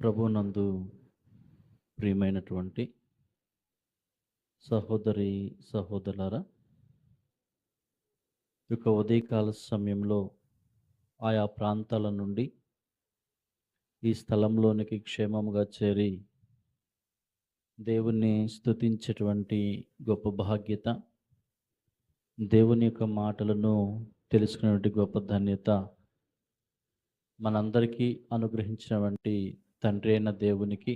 ప్రభునందు ప్రియమైనటువంటి సహోదరి సహోదరులారా యొక్క ఉదయకాల సమయంలో ఆయా ప్రాంతాల నుండి ఈ స్థలంలోనికి క్షేమముగా చేరి దేవుణ్ణి స్తుతించేటువంటి గొప్ప భాగ్యత దేవుని యొక్క మాటలను తెలుసుకునేటువంటి గొప్ప ధన్యత మనందరికీ అనుగ్రహించినటువంటి తండ్రి అయిన దేవునికి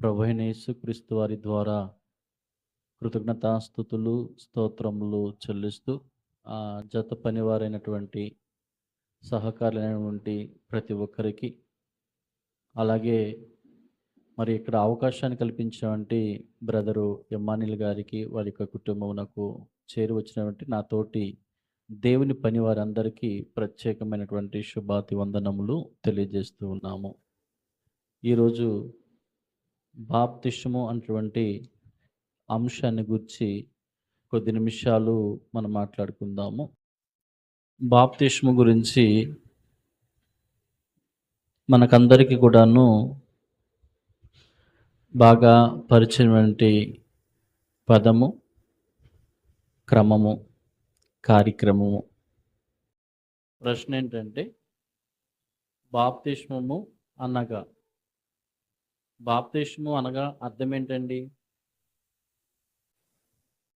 ప్రభు అయిన యేసుక్రీస్తు వారి ద్వారా కృతజ్ఞతాస్థుతులు స్తోత్రములు చెల్లిస్తూ ఆ జత పనివారైనటువంటి సహకారులైనటువంటి ప్రతి ఒక్కరికి అలాగే మరి ఇక్కడ అవకాశాన్ని కల్పించినటువంటి బ్రదరు ఎమ్మానిల్ గారికి వారి యొక్క కుటుంబమునకు చేరి వచ్చినటువంటి నా తోటి దేవుని పని వారందరికీ ప్రత్యేకమైనటువంటి శుభాతి వందనములు తెలియజేస్తూ ఉన్నాము. ఈరోజు బాప్తిష్టము అన్నటువంటి అంశాన్ని గురించి కొద్ది నిమిషాలు మనం మాట్లాడుకుందాము. బాప్తిష్ము గురించి మనకందరికీ కూడాను బాగా పరిచయమైనటువంటి పదము క్రమము కార్యక్రమము. ప్రశ్న ఏంటంటే బాప్తిష్మము అనగా బాప్తిష్ము అనగా అర్థం ఏంటండి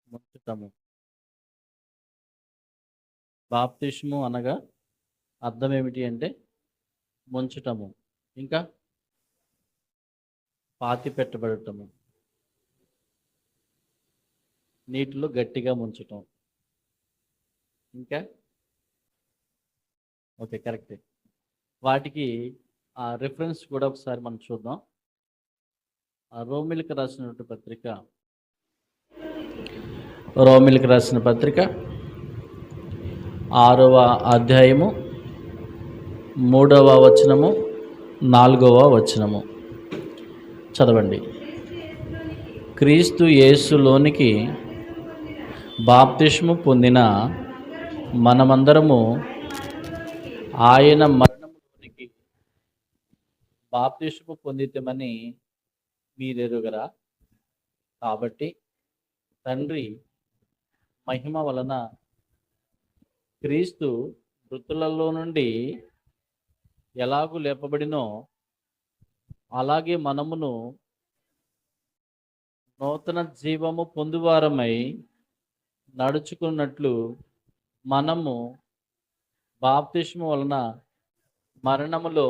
ముంచటము బాప్తిష్ము అనగా అర్థం ఏమిటి అంటే ముంచటము ఇంకా పాతి పెట్టబడటము. నీటిలో గట్టిగా ముంచటం. ఇంకా? ఓకే కరెక్టే. వాటికి ఆ రిఫరెన్స్ కూడా ఒకసారి మనం చూద్దాం. ఆ రోమిల్కి రాసినటువంటి పత్రిక. రోమిల్కి రాసిన పత్రిక ఆరవ అధ్యాయము మూడవ వచనము నాలుగవ వచనము. చదవండి. క్రీస్తు యేసులోనికి బాప్తిష్ము పొందిన మనమందరము ఆయన మరణములోనికి బాప్తిష్ము పొందితమని మీరెరుగరా? కాబట్టి తండ్రి మహిమ వలన క్రీస్తు మృతులలో నుండి ఎలాగూ లేపబడినో అలాగే మనమును నూతన జీవము పొందువారమై నడుచుకున్నట్లు మనము బాప్తిష్మ వలన మరణములో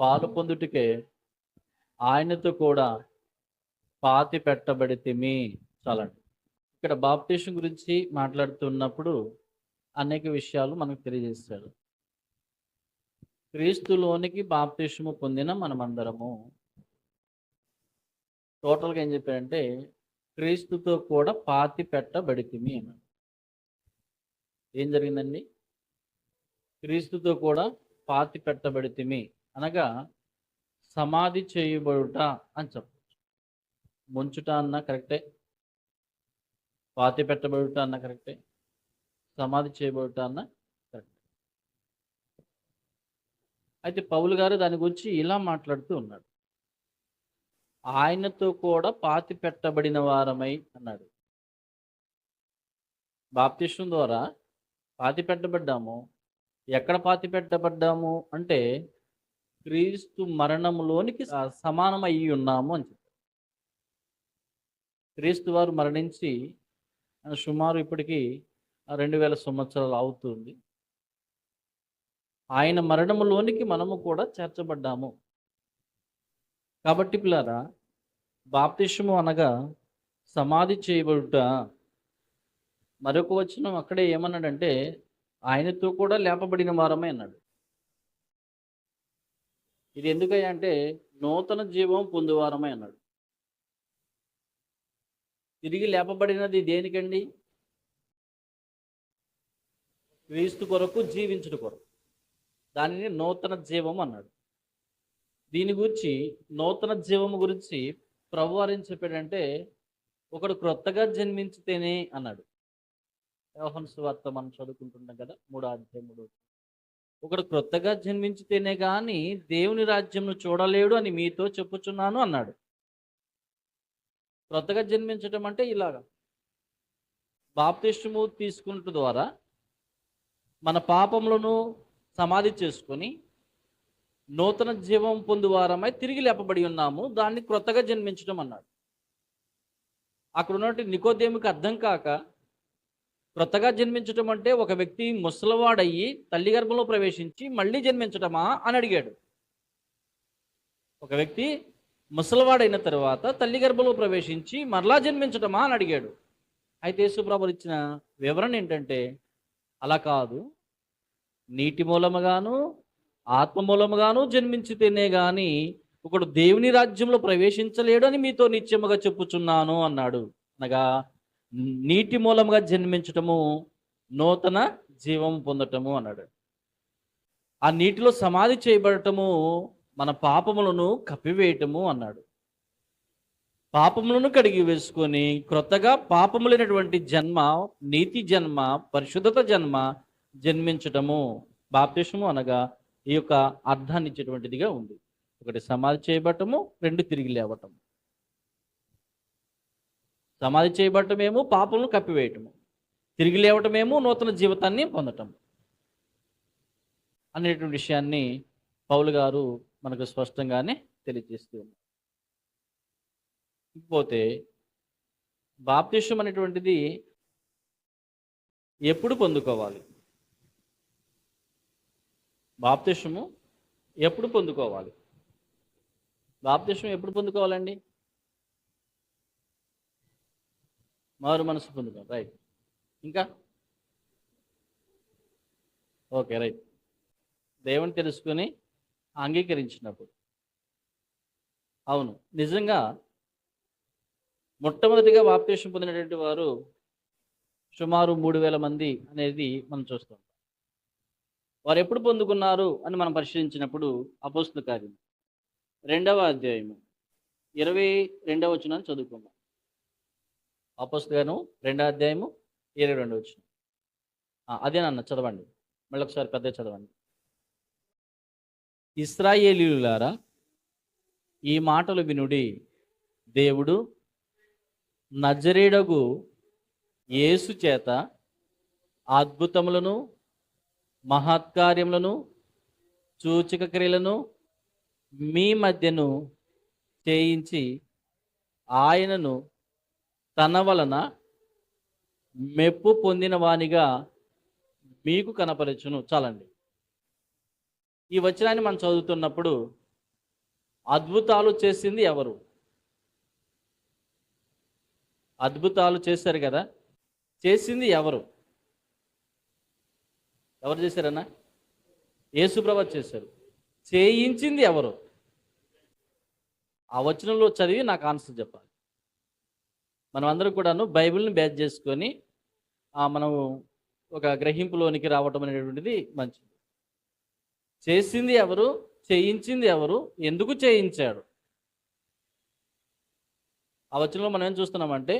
పాలు పొందుటకే ఆయనతో కూడా పాతి పెట్టబడితిమి చాలండి. ఇక్కడ బాప్తీషం గురించి మాట్లాడుతున్నప్పుడు అనేక విషయాలు మనకు తెలియజేస్తాడు క్రీస్తులోనికి బాప్తీషము పొందిన మనమందరము టోటల్గా ఏం చెప్పారంటే క్రీస్తుతో కూడా పాతి పెట్టబడితిమి అన్నాడు. ఏం జరిగిందండి? క్రీస్తుతో కూడా పాతి పెట్టబడితిమి అనగా సమాధి చేయబడుట అని చెప్పచ్చు ముంచుట అన్న కరెక్టే. పాతి పెట్టబడుట అన్న కరెక్టే. సమాధి చేయబడుట అన్న కరెక్టే. అయితే పౌలు గారు దాని గురించి ఇలా మాట్లాడుతూ ఉన్నాడు. ఆయనతో కూడా పాతి పెట్టబడిన వారమై అన్నాడు. బాప్తిష్టం ద్వారా పాతి పెట్టబడ్డాము. ఎక్కడ పాతి పెట్టబడ్డాము అంటే క్రీస్తు మరణములోనికి సమానం అయి ఉన్నాము అని చెప్పారు. క్రీస్తు వారు మరణించి సుమారు ఇప్పటికీ రెండు వేల సంవత్సరాలు అవుతుంది. ఆయన మరణములోనికి మనము కూడా చేర్చబడ్డాము. కాబట్టి పిల్లారా బాప్తిష్యము అనగా సమాధి చేయబడుట. మరొక వచనం అక్కడే ఏమన్నాడంటే ఆయనతో కూడా లేపబడిన వారమే అన్నాడు. ఇది ఎందుకంటే అంటే నూతన జీవం పొందువారమే అన్నాడు. తిరిగి లేపబడినది దేనికండి? క్రీస్తు కొరకు జీవించుట కొరకు. దానిని నూతన జీవం అన్నాడు. దీని గురించి నూతన జీవం గురించి ప్రభువారు ఏం చెప్పాడంటే ఒకడు క్రొత్తగా జన్మించితేనే అన్నాడు. యోహన్ సువార్త మనం చదువుకుంటున్నాం కదా మూడో అధ్యాయం మూడో ఒకడు క్రొత్తగా జన్మించితేనే కానీ దేవుని రాజ్యంను చూడలేడు అని మీతో చెప్పుచున్నాను అన్నాడు. క్రొత్తగా జన్మించటం అంటే ఇలాగా. బాప్తిష్టము తీసుకున్నట్టు ద్వారా మన పాపములను సమాధి చేసుకొని నూతన జీవం పొందువారమై తిరిగి లేపబడి ఉన్నాము. దాన్ని క్రొత్తగా జన్మించడం అన్నాడు. అక్కడ ఉన్నటువంటి నికోదేమికి అర్థం కాక క్రొత్తగా జన్మించటం అంటే ఒక వ్యక్తి ముసలివాడయ్యి తల్లి గర్భంలో ప్రవేశించి మళ్ళీ జన్మించటమా అని అడిగాడు. ఒక వ్యక్తి ముసలివాడైన తర్వాత తల్లి గర్భంలో ప్రవేశించి మరలా జన్మించటమా అని అడిగాడు. అయితే యేసుప్రభులు ఇచ్చిన వివరణ ఏంటంటే అలా కాదు. నీటి మూలముగాను ఆత్మ మూలముగాను జన్మించితేనే గాని ఒకడు దేవుని రాజ్యంలో ప్రవేశించలేడు అని మీతో నిత్యముగా చెప్పుచున్నాను అన్నాడు. అనగా నీటి మూలముగా జన్మించటము నూతన జీవం పొందటము అన్నాడు. ఆ నీటిలో సమాధి చేయబడటము మన పాపములను కప్పివేయటము అన్నాడు. పాపములను కడిగి వేసుకొని క్రొత్తగా పాపములైనటువంటి జన్మ నీతి జన్మ పరిశుద్ధత జన్మ జన్మించటము బాప్తిషము అనగా ఈ యొక్క అర్థాన్ని ఇచ్చేటువంటిదిగా ఉంది. ఒకటి సమాధి చేయబడటము రెండు తిరిగి లేవటము. సమాధి చేయబడటమేమో పాపలను కప్పివేయటము. తిరిగి లేవటమేమో నూతన జీవితాన్ని పొందటం అనేటువంటి విషయాన్ని పౌలు గారు మనకు స్పష్టంగానే తెలియజేస్తూ ఉన్నారు. ఇకపోతే బాప్తిష్యం అనేటువంటిది ఎప్పుడు పొందుకోవాలి? బాప్తిష్యము ఎప్పుడు పొందుకోవాలి? బాప్తిష్యం ఎప్పుడు పొందుకోవాలండి? మారు మనసు పొందుతాం. రైట్ ఇంకా? ఓకే రైట్ దేవుని తెలుసుకొని అంగీకరించినప్పుడు. అవును. నిజంగా మొట్టమొదటిగా వాప్తేషం పొందినటువంటి వారు సుమారు మూడు వేల మంది అనేది మనం చూస్తాం. వారు ఎప్పుడు పొందుకున్నారు అని మనం పరిశీలించినప్పుడు అపోస్తుల కార్యం రెండవ అధ్యాయము. ఇరవై రెండవ వచనాన్ని చదువుకుందాం. అపోస్తులను రెండో అధ్యాయము ఇరవై రెండు వచ్చిన అదేనన్న చదవండి. మళ్ళీ ఒకసారి పెద్ద చదవండి. ఇస్రాయేలీలారా ఈ మాటలు వినుడి. దేవుడు నజరేడగు యేసు చేత అద్భుతములను మహత్కార్యములను సూచక క్రియలను మీ మధ్యను చేయించి ఆయనను తన వలన మెప్పు పొందిన వానిగా మీకు కనపరచును. చాలండి. ఈ వచనాన్ని మనం చదువుతున్నప్పుడు అద్భుతాలు చేసింది ఎవరు? అద్భుతాలు చేశారు కదా? చేసింది ఎవరు? ఎవరు చేశారన్నా? యేసుప్రభ చేశారు. చేయించింది ఎవరు? ఆ వచనంలో చదివి నాకు ఆన్సర్ చెప్పాలి. మనం అందరం కూడాను బైబిల్ని బ్యాచ్ చేసుకొని మనం ఒక గ్రహింపులోనికి రావటం అనేటువంటిది మంచిది. చేసింది ఎవరు? చేయించింది ఎవరు? ఎందుకు చేయించాడు? ఆ వచనంలో మనం ఏం చూస్తున్నామంటే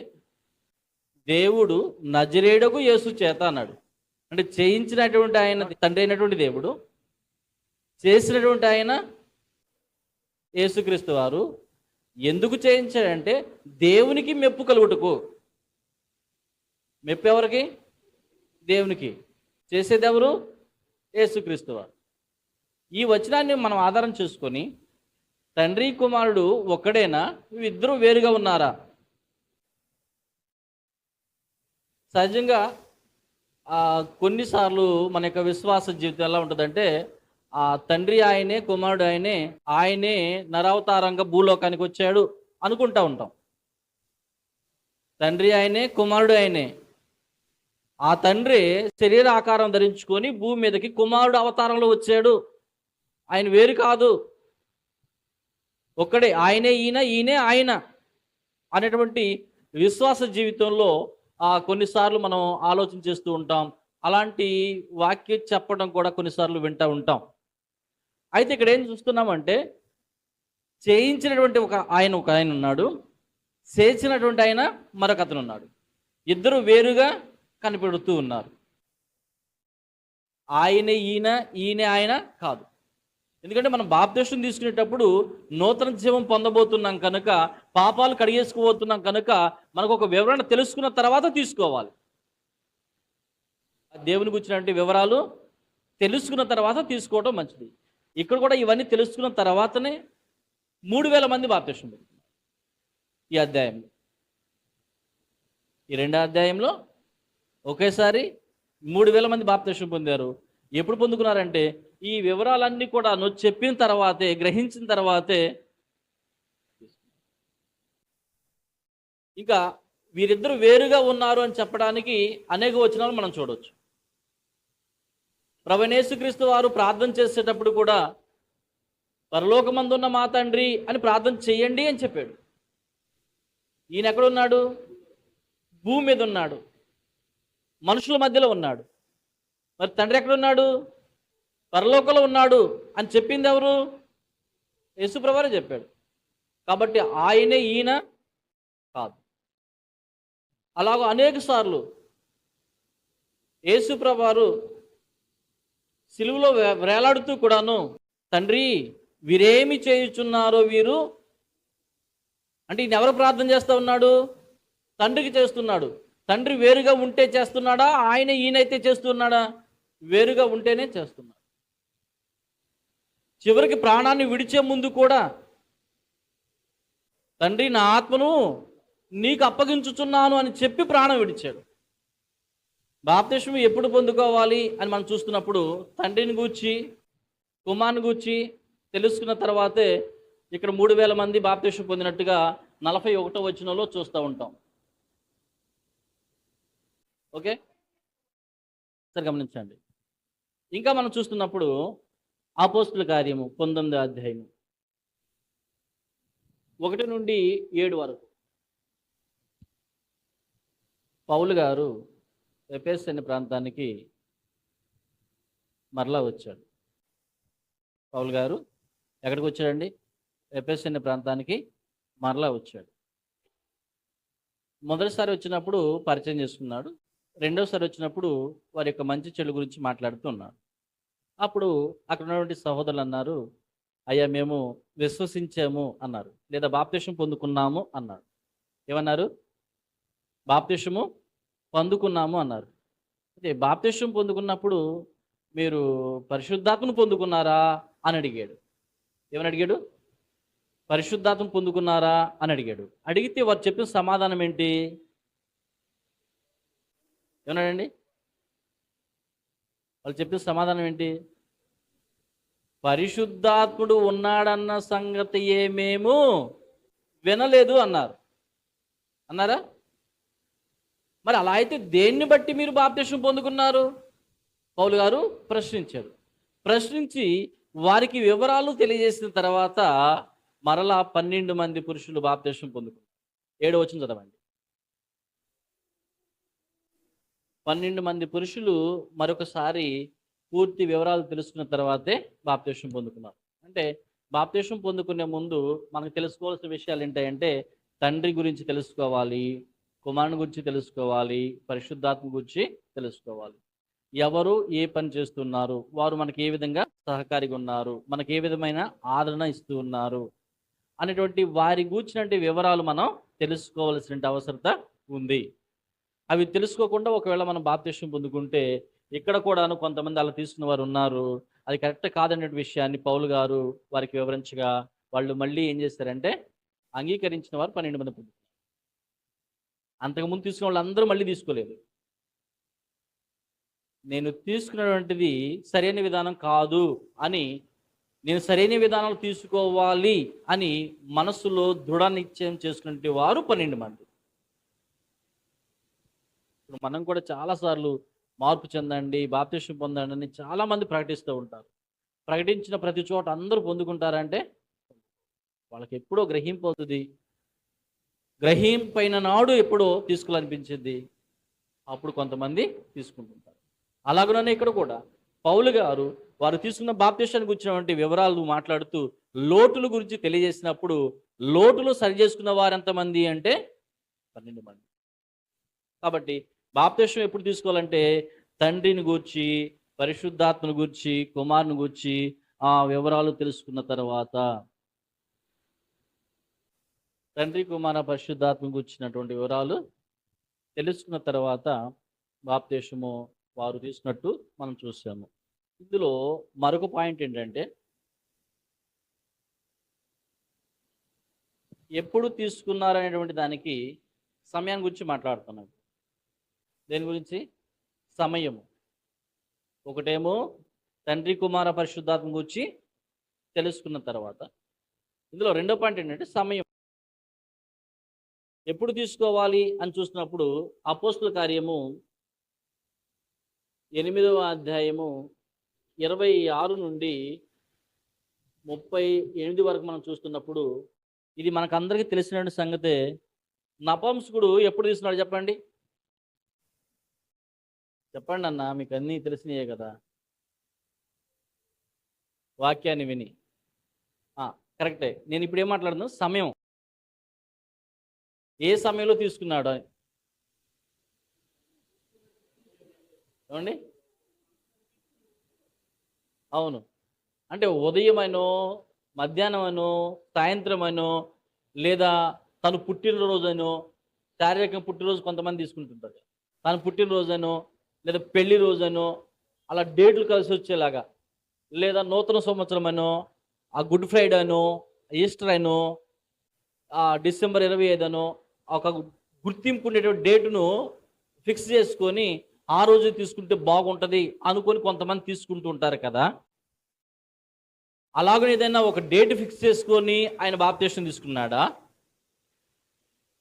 దేవుడు నజరేడకు యేసు చేత అన్నాడు. అంటే చేయించినటువంటి ఆయన తండ్రి అయినటువంటి దేవుడు చేసినటువంటి ఆయన యేసుక్రీస్తు వారు ఎందుకు చేయించాడంటే దేవునికి మెప్పు కలుగుటకు. మెప్పు ఎవరికి? దేవునికి. చేసేది ఎవరు? యేసుక్రీస్తు ఈ వచనాన్ని మనం ఆధారం చేసుకొని తండ్రి కుమారుడు ఒక్కడేనా? ఇద్దరు వేరుగా ఉన్నారా? సహజంగా కొన్నిసార్లు మన యొక్క విశ్వాస జీవితం ఎలా ఉంటుందంటే ఆ తండ్రి ఆయనే కుమారుడు ఆయనే ఆయనే నరావతారంగా భూలోకానికి వచ్చాడు అనుకుంటా ఉంటాం. తండ్రి ఆయనే కుమారుడు ఆయనే. ఆ తండ్రి శరీర ఆకారం ధరించుకొని భూమి మీదకి కుమారుడు అవతారంలో వచ్చాడు. ఆయన వేరు కాదు. ఒక్కడే ఆయనే ఈయన ఈయనే ఆయన అనేటువంటి విశ్వాస జీవితంలో కొన్నిసార్లు మనం ఆలోచన చేస్తూ ఉంటాం. అలాంటి వాక్యం చెప్పడం కూడా కొన్నిసార్లు వింటూ ఉంటాం. అయితే ఇక్కడ ఏం చూస్తున్నామంటే చేయించినటువంటి ఒక ఆయన ఒక ఆయన ఉన్నాడు. చేసినటువంటి ఆయన మరొక అతను ఉన్నాడు. ఇద్దరు వేరుగా కనిపెడుతూ ఉన్నారు. ఆయన ఈయన ఈయన ఆయన కాదు. ఎందుకంటే మనం బాప్తిష్టం తీసుకునేటప్పుడు నూతన జీవం పొందబోతున్నాం కనుక పాపాలు కడిగేసుకోబోతున్నాం కనుక మనకు ఒక వివరణ తెలుసుకున్న తర్వాత తీసుకోవాలి. ఆ దేవుని గురించినటువంటి వివరాలు తెలుసుకున్న తర్వాత తీసుకోవడం మంచిది. ఇక్కడ కూడా ఇవన్నీ తెలుసుకున్న తర్వాతనే మూడు వేల మంది బాప్తిష్టం పొందుతున్నారు ఈ అధ్యాయంలో. ఈ రెండో అధ్యాయంలో ఒకేసారి మూడు వేల మంది బాప్తిష్టం పొందారు. ఎప్పుడు పొందుకున్నారంటే ఈ వివరాలన్నీ కూడా నువ్వు చెప్పిన తర్వాతే గ్రహించిన తర్వాతే. ఇంకా వీరిద్దరు వేరుగా ఉన్నారు అని చెప్పడానికి అనేక వచనాలు మనం చూడవచ్చు ప్రవణేశుక్రీస్తు వారు ప్రార్థన చేసేటప్పుడు కూడా పరలోకమందున్న మా తండ్రి అని ప్రార్థన చేయండి అని చెప్పాడు. ఈయన ఎక్కడున్నాడు భూమి మీద ఉన్నాడు మనుషుల మధ్యలో ఉన్నాడు. మరి తండ్రి ఎక్కడున్నాడు? పరలోకంలో ఉన్నాడు అని చెప్పింది ఎవరు? యేసుప్రభారే చెప్పాడు. కాబట్టి ఆయనే ఈయన కాదు. అలాగ అనేక సార్లు యేసుప్రభారు సిలువలో వేలాడుతూ కూడాను తండ్రి వీరేమి చేయుచున్నారో వీరు? అంటే ఈయన ఎవరు ప్రార్థన చేస్తూ ఉన్నాడు? తండ్రికి చేస్తున్నాడు. తండ్రి వేరుగా ఉంటే చేస్తున్నాడా? ఆయన ఈయనైతే చేస్తున్నాడా? వేరుగా ఉంటేనే చేస్తున్నాడు. చివరికి ప్రాణాన్ని విడిచే ముందు కూడా తండ్రి నా ఆత్మను నీకు అప్పగించుచున్నాను అని చెప్పి ప్రాణం విడిచాడు. బాప్తిష్యం ఎప్పుడు పొందుకోవాలి అని మనం చూస్తున్నప్పుడు తండ్రిని గూర్చి కుమార్ని గూర్చి తెలుసుకున్న తర్వాతే ఇక్కడ మూడు వేల మంది బాప్తిష్యం పొందినట్టుగా నలభై ఒకటో వచనంలో చూస్తూ ఉంటాం. ఓకే? సరే గమనించండి. ఇంకా మనం చూస్తున్నప్పుడు ఆపోస్తుల కార్యము పంతొమ్మిదో అధ్యాయము ఒకటి నుండి ఏడు వరకు. పౌలు గారు ఎపేస్ అనే ప్రాంతానికి మరలా వచ్చాడు. పౌల్ గారు ఎక్కడికి వచ్చాడండి? ఎపేస్ అనే ప్రాంతానికి మరలా వచ్చాడు. మొదటిసారి వచ్చినప్పుడు పరిచయం చేసుకున్నాడు. రెండోసారి వచ్చినప్పుడు వారి యొక్క మంచి చెడు గురించి మాట్లాడుతున్నాడు అప్పుడు అక్కడ ఉన్నటువంటి సహోదరులు అన్నారు అయ్యా మేము విశ్వసించాము అన్నారు. లేదా బాప్తిషం పొందుకున్నాము అన్నారు ఏమన్నారు? బాప్తిషము పొందుకున్నాము అన్నారు. అయితే బాప్తిషం పొందుకున్నప్పుడు మీరు పరిశుద్ధాత్మను పొందుకున్నారా అని అడిగాడు. ఏమని అడిగాడు? పరిశుద్ధాత్మ పొందుకున్నారా అని అడిగాడు. అడిగితే వారు చెప్పిన సమాధానం ఏంటి? ఏమన్నాడండి? వాళ్ళు చెప్పిన సమాధానం ఏంటి? పరిశుద్ధాత్ముడు ఉన్నాడన్న సంగతి ఏమేమో వినలేదు అన్నారు. అన్నారా? మరి అలా అయితే దేన్ని బట్టి మీరు బాప్తిష్టం పొందుకున్నారు? పౌలు గారు ప్రశ్నించారు. ప్రశ్నించి వారికి వివరాలు తెలియజేసిన తర్వాత మరలా పన్నెండు మంది పురుషులు బాప్తిష్టం పొందుకున్నారు. ఏడు వచ్చిన చదవండి. పన్నెండు మంది పురుషులు మరొకసారి పూర్తి వివరాలు తెలుసుకున్న తర్వాతే బాప్తిష్టం పొందుకున్నారు. అంటే బాప్తిష్టం పొందుకునే ముందు మనకు తెలుసుకోవాల్సిన విషయాలు ఏంటంటే తండ్రి గురించి తెలుసుకోవాలి కుమారుని గురించి తెలుసుకోవాలి పరిశుద్ధాత్మ గురించి తెలుసుకోవాలి. ఎవరు ఏ పని చేస్తున్నారు వారు మనకి ఏ విధంగా సహకారిగా ఉన్నారు మనకి ఏ విధమైన ఆదరణ ఇస్తూ ఉన్నారు అనేటువంటి వారి గూర్చినటువంటి వివరాలు మనం తెలుసుకోవాల్సిన అవసరత ఉంది. అవి తెలుసుకోకుండా ఒకవేళ మనం బాప్తిష్టం పొందుకుంటే ఇక్కడ కూడాను కొంతమంది అలా తీసుకున్న వారు ఉన్నారు. అది కరెక్ట్ కాదనే విషయాన్ని పౌలు గారు వారికి వివరించగా వాళ్ళు మళ్ళీ ఏం చేస్తారంటే అంగీకరించిన వారు పన్నెండు మంది పొందుతారు. అంతకుముందు తీసుకున్న వాళ్ళు అందరూ మళ్ళీ తీసుకోలేదు. నేను తీసుకున్నటువంటిది సరైన విధానం కాదు అని నేను సరైన విధానాలు తీసుకోవాలి అని మనసులో దృఢ నిశ్చయం చేసుకునే వారు పన్నెండు మంది. ఇప్పుడు మనం కూడా చాలాసార్లు మార్పు చెందండి బాప్తిష్టం పొందండి అని చాలా మంది ప్రకటిస్తూ ఉంటారు. ప్రకటించిన ప్రతి చోట అందరూ పొందుకుంటారంటే వాళ్ళకి ఎప్పుడో గ్రహింపు అవుతుంది గ్రహింపైన నాడు ఎప్పుడో తీసుకోవాలనిపించింది. అప్పుడు కొంతమంది తీసుకుంటుంటారు. అలాగనే ఇక్కడ కూడా పౌలు గారు వారు తీసుకున్న బాప్తిష్టానికి వచ్చినటువంటి వివరాలు మాట్లాడుతూ లోటుల గురించి తెలియజేసినప్పుడు లోటులు సరి చేసుకున్న వారు ఎంతమంది అంటే పన్నెండు మంది. కాబట్టి బాప్తిష్టం ఎప్పుడు తీసుకోవాలంటే తండ్రిని గూర్చి పరిశుద్ధాత్మను గూర్చి కుమారుని గూర్చి ఆ వివరాలు తెలుసుకున్న తర్వాత తండ్రి కుమార పరిశుద్ధాత్మ గుర్చినటువంటి వివరాలు తెలుసుకున్న తర్వాత బాప్తేశము వారు తీసుకున్నట్టు మనం చూసాము. ఇందులో మరొక పాయింట్ ఏంటంటే ఎప్పుడు తీసుకున్నారనేటువంటి దానికి సమయాన్ని గురించి మాట్లాడుతున్నాను దేని గురించి? సమయము. ఒకటేమో తండ్రి కుమార పరిశుద్ధాత్మ గురించి తెలుసుకున్న తర్వాత. ఇందులో రెండో పాయింట్ ఏంటంటే సమయం. ఎప్పుడు తీసుకోవాలి అని చూసినప్పుడు అపోస్తుల కార్యము ఎనిమిదవ అధ్యాయము ఇరవై ఆరు నుండి ముప్పై ఎనిమిది వరకు మనం చూస్తున్నప్పుడు ఇది మనకందరికీ తెలిసిన సంగతే. నపంసుకుడు ఎప్పుడు తీసుకున్నాడు చెప్పండి? చెప్పండి అన్న మీకు అన్నీ తెలిసినాయే కదా. వాక్యాన్ని విని. కరెక్టే. నేను ఇప్పుడు ఏం మాట్లాడుతున్నాను సమయం. ఏ సమయంలో తీసుకున్నాడు? అని. ఏమండి? అవును. అంటే ఉదయమనో మధ్యాహ్నమనో సాయంత్రమనో లేదా తను పుట్టినరోజనో శారీరక పుట్టినరోజు కొంతమంది తీసుకుంటుంటారు. తను పుట్టినరోజనో లేదా పెళ్ళి రోజనో అలా డేట్లు కలిసి వచ్చేలాగా. లేదా నూతన సంవత్సరమనో ఆ గుడ్ ఫ్రైడే అనో ఈస్టర్ అనో ఆ డిసెంబర్ ఇరవై ఐదు అనో ఒక గుర్తింపు ఉండేటువంటి డేటును ఫిక్స్ చేసుకొని ఆ రోజు తీసుకుంటే బాగుంటుంది అనుకొని కొంతమంది తీసుకుంటూ ఉంటారు కదా. అలాగనే ఏదైనా ఒక డేట్ ఫిక్స్ చేసుకొని ఆయన బాప్తీసం తీసుకున్నాడా?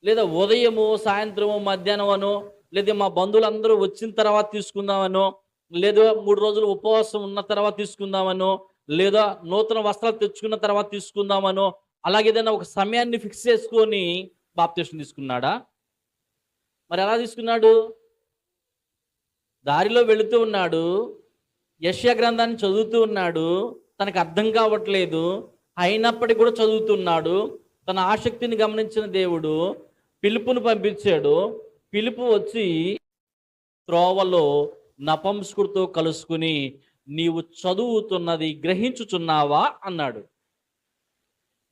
లేదా ఉదయము సాయంత్రము మధ్యాహ్నం అనో లేదా మా బంధువులందరూ వచ్చిన తర్వాత తీసుకుందామనో లేదా మూడు రోజులు ఉపవాసం ఉన్న తర్వాత తీసుకుందామనో లేదా నూతన వస్త్రాలు తెచ్చుకున్న తర్వాత తీసుకుందామనో అలాగే ఏదైనా ఒక సమయాన్ని ఫిక్స్ చేసుకొని బాప్తీసం తీసుకున్నాడా? మరి ఎలా తీసుకున్నాడు? దారిలో వెళుతూ ఉన్నాడు. యశ్యా గ్రంథాన్ని చదువుతూ ఉన్నాడు. తనకు అర్థం కావట్లేదు. అయినప్పటికీ కూడా చదువుతున్నాడు తన ఆసక్తిని గమనించిన దేవుడు పిలుపును పంపించాడు. పిలుపు వచ్చి త్రోవలో నపంసుకుడితో కలుసుకుని నీవు చదువుతున్నది గ్రహించుచున్నావా? అన్నాడు.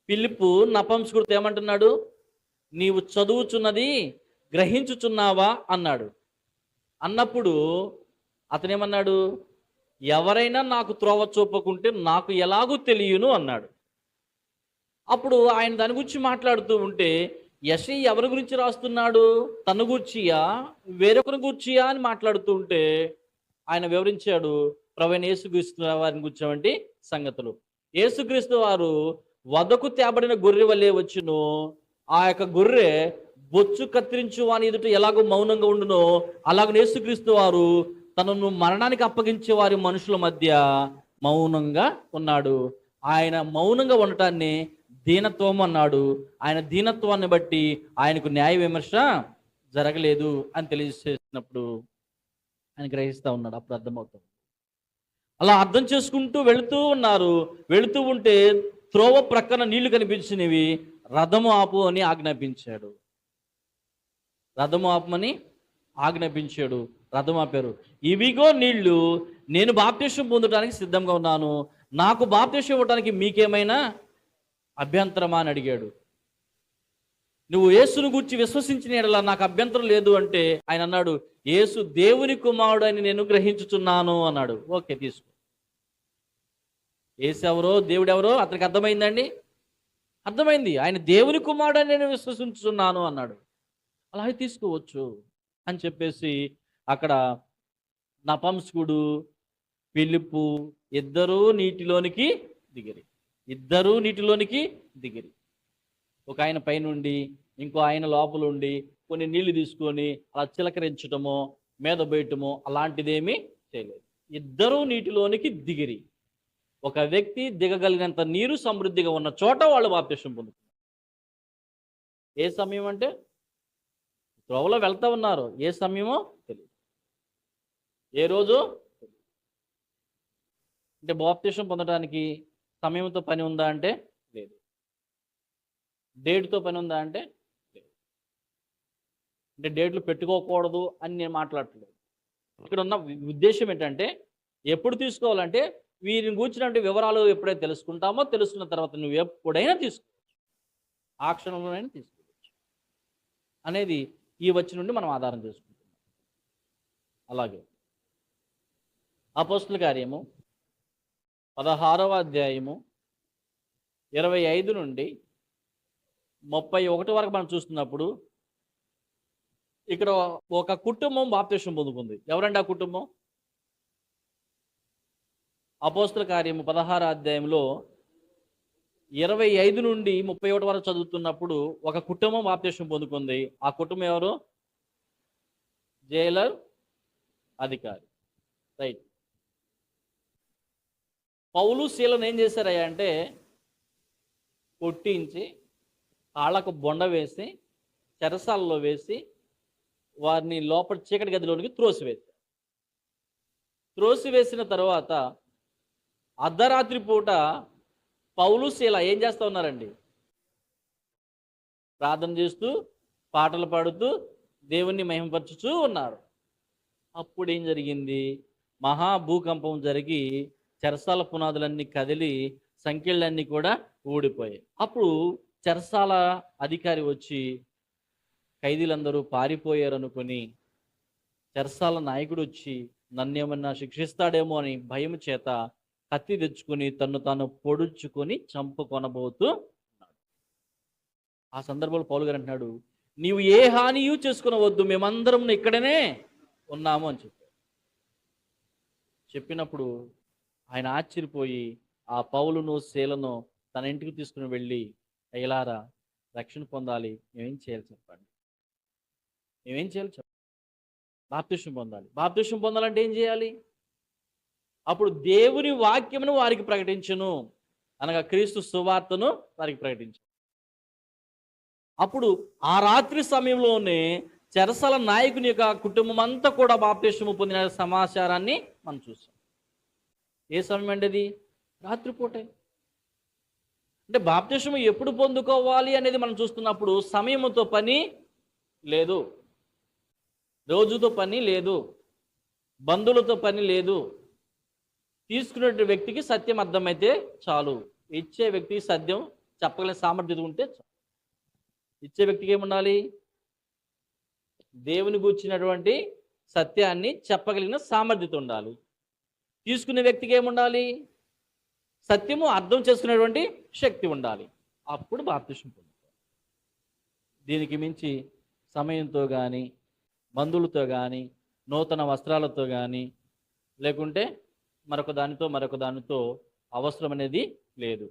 పిలుపు నపంసుకుడితో ఏమంటున్నాడు? నీవు చదువుచున్నది గ్రహించుచున్నావా అన్నాడు. అన్నప్పుడు అతనేమన్నాడు ఎవరైనా నాకు త్రోవ చూపకుంటే నాకు ఎలాగూ తెలియను అన్నాడు. అప్పుడు ఆయన దాని గురించి మాట్లాడుతూ ఉంటే యశి ఎవరి గురించి రాస్తున్నాడు? తన గూర్చియా? వేరొకరి గూర్చియా అని మాట్లాడుతూ ఉంటే ఆయన వివరించాడు ప్రవీణ యేసుక్రీస్తు వారిని గుర్చినటువంటి సంగతులు. యేసుక్రీస్తు వారు వదకు తేబడిన గొర్రె వల్లే వచ్చును ఆ యొక్క గొర్రె బొచ్చు కత్తిరించు వాని ఎదుట ఎలాగో మౌనంగా ఉండునో అలాగ నేసుక్రీస్తు వారు తనను మరణానికి అప్పగించే వారి మనుషుల మధ్య మౌనంగా ఉన్నాడు. ఆయన మౌనంగా ఉండటాన్ని దీనత్వం అన్నాడు. ఆయన దీనత్వాన్ని బట్టి ఆయనకు న్యాయ విమర్శ జరగలేదు అని తెలియజేసినప్పుడు ఆయన గ్రహిస్తూ ఉన్నాడు. అప్పుడు అర్థమవుతుంది. అలా అర్థం చేసుకుంటూ వెళుతూ ఉన్నారు. వెళుతూ ఉంటే త్రోవ ప్రక్కన నీళ్ళు కనిపించినవి. రథము ఆపు అని ఆజ్ఞాపించాడు. రథము ఆపమని ఆజ్ఞాపించాడు. రథం ఆపారు. ఇవిగో నీళ్ళు నేను బాప్తీసం పొందడానికి సిద్ధంగా ఉన్నాను. నాకు బాప్తీసం ఇవ్వడానికి మీకేమైనా అభ్యంతరమా అని అడిగాడు. నువ్వు యేసును గురించి విశ్వసించిన ఎడలా నాకు అభ్యంతరం లేదు అంటే ఆయన అన్నాడు యేసు దేవుని కుమారుడు అని నేను గ్రహించుచున్నాను అన్నాడు. ఓకే తీసుకో. ఏసు ఎవరో దేవుడు ఎవరో అతనికి అర్థమైందండి అర్థమైంది? ఆయన దేవుని కుమారుడని నేను విశ్వసించున్నాను అన్నాడు. అలాగే తీసుకోవచ్చు అని చెప్పేసి అక్కడ నపంసుకుడు పిలుపు ఇద్దరూ నీటిలోనికి దిగిరి. ఇద్దరూ నీటిలోనికి దిగిరి. ఒక ఆయన పైనుండి ఇంకో ఆయన లోపల ఉండి కొన్ని నీళ్ళు తీసుకొని అలా చిలకరించటమో మీద పోయటమో అలాంటిదేమీ చేయలేదు. ఇద్దరూ నీటిలోనికి దిగిరి. ఒక వ్యక్తి దిగగలిగినంత నీరు సమృద్ధిగా ఉన్న చోట వాళ్ళు బాప్తిష్టం పొందుతున్నారు. ఏ సమయం అంటే? త్రోవలో వెళ్తా ఉన్నారు. ఏ సమయమో తెలియదు ఏ రోజు? అంటే బాప్తిష్టం పొందడానికి సమయంతో పని ఉందా అంటే? లేదు. డేట్తో పని ఉందా అంటే? లేదు. అంటే డేట్లు పెట్టుకోకూడదు అని నేను మాట్లాడట్లేదు. ఇక్కడ ఉన్న ఉద్దేశం ఏంటంటే ఎప్పుడు తీసుకోవాలంటే వీరిని కూర్చున్నటువంటి వివరాలు ఎప్పుడైతే తెలుసుకుంటామో తెలుసుకున్న తర్వాత నువ్వు ఎప్పుడైనా తీసుకోవచ్చు. ఆ క్షణంలోనైనా తీసుకోవచ్చు. అనేది ఈ వచ్చి నుండి మనం ఆధారం చేసుకుంటున్నాం. అలాగే అపోస్తుల కార్యము పదహారవ అధ్యాయము ఇరవై ఐదు నుండి ముప్పై ఒకటి వరకు మనం చూస్తున్నప్పుడు ఇక్కడ ఒక కుటుంబం బాప్తిష్టం పొందుకుంది. ఎవరండి ఆ కుటుంబం? అపోస్తుల కార్యము పదహార అధ్యాయంలో ఇరవై ఐదు నుండి ముప్పై ఒకటి వరకు చదువుతున్నప్పుడు ఒక కుటుంబం బాప్తిష్టం పొందుకుంది. ఆ కుటుంబం ఎవరు? జైలర్ అధికారి. రైట్. పౌలు శీలను ఏం చేశారయ్యా అంటే కొట్టించి కాళ్ళకు బొండ వేసి చెరసాలలో వేసి వారిని లోపల చీకటి గదిలోనికి త్రోసివేశారు. త్రోసివేసిన తర్వాత అర్ధరాత్రి పూట పౌలు శీల ఏం చేస్తూ ఉన్నారండి? ప్రార్థన చేస్తూ పాటలు పాడుతూ దేవుణ్ణి మహిమపరచుతూ ఉన్నారు. అప్పుడు ఏం జరిగింది? మహా భూకంపం జరిగి చెరసాల పునాదులన్నీ కదిలి సంఖ్యలన్నీ కూడా ఊడిపోయాయి. అప్పుడు చెరసాల అధికారి వచ్చి ఖైదీలందరూ పారిపోయారు అనుకుని చెరసాల నాయకుడు వచ్చి నన్నేమన్నా శిక్షిస్తాడేమో అని భయం చేత కత్తి తెచ్చుకొని తను తాను పొడుచుకొని చంపుకొనబోతూ ఉన్నాడు. ఆ సందర్భంలో పౌలు గారు అంటున్నాడు నీవు ఏ హానియు చేసుకునవద్దు మేమందరం ఇక్కడనే ఉన్నాము అని చెప్పాడు. చెప్పినప్పుడు ఆయన ఆశ్చర్యపోయి ఆ పౌలును శీలను తన ఇంటికి తీసుకుని వెళ్ళి అయ్యలారా రక్షణ పొందాలి మేమేం చేయాలి చెప్పండి. మేమేం చేయాలి చెప్పండి. బాప్తిష్యం పొందాలి. బాప్తిష్యం పొందాలంటే ఏం చేయాలి? అప్పుడు దేవుని వాక్యమును వారికి ప్రకటించును. అనగా క్రీస్తు సువార్తను వారికి ప్రకటించు. అప్పుడు ఆ రాత్రి సమయంలోనే చెరసల నాయకుని యొక్క కుటుంబం అంతా కూడా బాప్తిష్యము పొందిన సమాచారాన్ని మనం చూసాం ఏ సమయం అండి అది? రాత్రిపూటే. అంటే బాప్తిష్టము ఎప్పుడు పొందుకోవాలి అనేది మనం చూస్తున్నప్పుడు సమయముతో పని లేదు. రోజుతో పని లేదు. బంధువులతో పని లేదు. తీసుకునే వ్యక్తికి సత్యం అర్థమైతే చాలు. ఇచ్చే వ్యక్తికి సత్యం చెప్పగలిగిన సామర్థ్యత ఉంటే ఇచ్చే వ్యక్తికి ఏముండాలి? దేవుని గూర్చినటువంటి సత్యాన్ని చెప్పగలిగిన సామర్థ్యత ఉండాలి. తీసుకునే వ్యక్తికి ఏముండాలి? సత్యము అర్థం చేసుకునేటువంటి శక్తి ఉండాలి. అప్పుడు బాప్తిష్యం పొందుతారు దీనికి మించి సమయంతో కానీ బంధువులతో కానీ నూతన వస్త్రాలతో కానీ లేకుంటే మరొక దానితో మరొక దానితో అవసరం అనేది లేదు.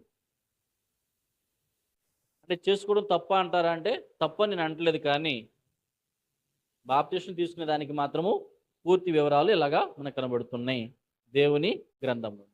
అంటే చేసుకోవడం తప్ప అంటారా అంటే తప్ప నేను అంటలేదు కానీ బాప్తిష్యం తీసుకునే దానికి మాత్రము పూర్తి వివరాలు ఇలాగా మనకు కనబడుతున్నాయి. దేవుని గ్రంథంలో.